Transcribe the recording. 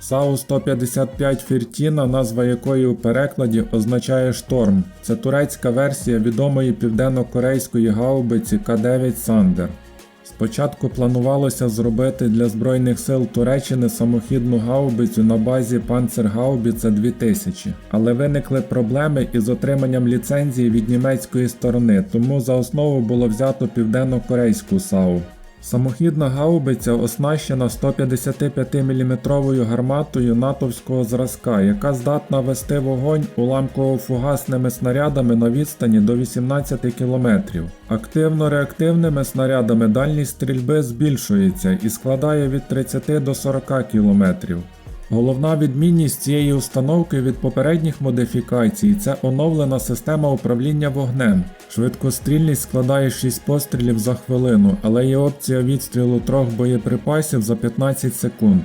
САУ-155 Фіртіна, назва якої у перекладі означає шторм. Це турецька версія відомої південно-корейської гаубиці К-9 Сандер. Спочатку планувалося зробити для Збройних сил Туреччини самохідну гаубицю на базі Панцергаубіце 2000, але виникли проблеми із отриманням ліцензії від німецької сторони, тому за основу було взято південно-корейську САУ. Самохідна гаубиця оснащена 155-мм гарматою натовського зразка, яка здатна вести вогонь уламково-фугасними снарядами на відстані до 18 км. Активно-реактивними снарядами дальність стрільби збільшується і складає від 30 до 40 км. Головна відмінність цієї установки від попередніх модифікацій це оновлена система управління вогнем. Швидкострільність складає 6 пострілів за хвилину, але є опція відстрілу трьох боєприпасів за 15 секунд.